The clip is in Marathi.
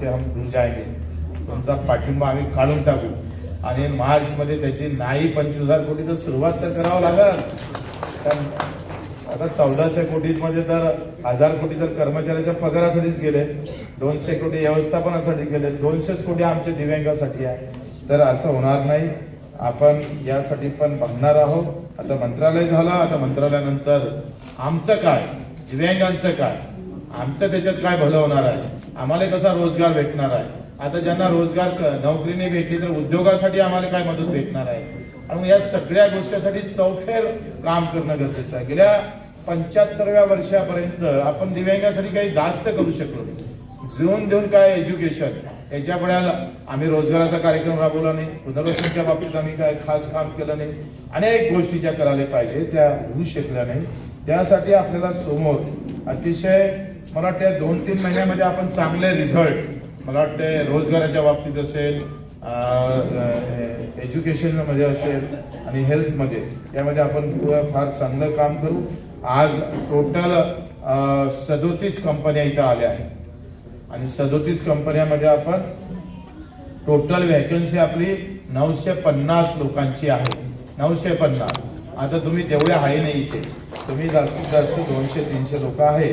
आपके हम भूल जाएंगे तुमचा पाठिंबा आम्ही काढून टाकू. आणि मार्चमध्ये त्याची नाही पंचवीस हजार कोटी तर सुरुवात तर करावं लागल. कारण आता चौदाशे कोटीमध्ये तर हजार कोटी तर कर्मचाऱ्याच्या पगारासाठीच गेले. दोनशे कोटी व्यवस्थापनासाठी गेले. दोनशेच कोटी आमच्या दिव्यांगासाठी आहे. तर असं होणार नाही. आपण यासाठी पण बघणार आहोत. आता मंत्रालय झालं. आता मंत्रालयानंतर आमचं काय? दिव्यांगांचं काय? आमचं त्याच्यात काय भलं होणार आहे? आम्हाला कसा रोजगार भेटणार आहे? आता ज्यांना रोजगार नोकरीने नोकरी नाही भेटली तर उद्योगासाठी आम्हाला काय मदत भेटणार आहे? आणि मग या सगळ्या गोष्टीसाठी चौफेर काम करणं गरजेचं आहे. गेल्या पंच्याहत्तरव्या वर्षापर्यंत आपण दिव्यांगासाठी काही जास्त करू शकलो नाही. देऊन देऊन काय एज्युकेशन? याच्यापुढे आम्ही रोजगाराचा कार्यक्रम राबवला नाही. पुनर्वसनच्या बाबतीत आम्ही काय खास काम केलं नाही. अनेक गोष्टी ज्या करायला पाहिजे त्या होऊ शकल्या नाही. त्यासाठी आपल्याला समोर अतिशय मला वाटतं दोन तीन महिन्यामध्ये आपण चांगले रिझल्ट मला वाटते रोजगाराच्या बाबतीत असेल एज्युकेशनमध्ये असेल आणि हेल्थमध्ये यामध्ये आपण फार चांगलं काम करू. आज टोटल सदोतीस कंपन्या इथं आल्या आहेत. आणि सदोतीस कंपन्यामध्ये आपण टोटल व्हॅकन्सी आपली नऊशे पन्नास लोकांची आहे. नऊशे पन्नास. आता तुम्ही तेवढे आहे नाही इथे. तुम्ही जास्तीत जास्त दोनशे तीनशे लोक आहे.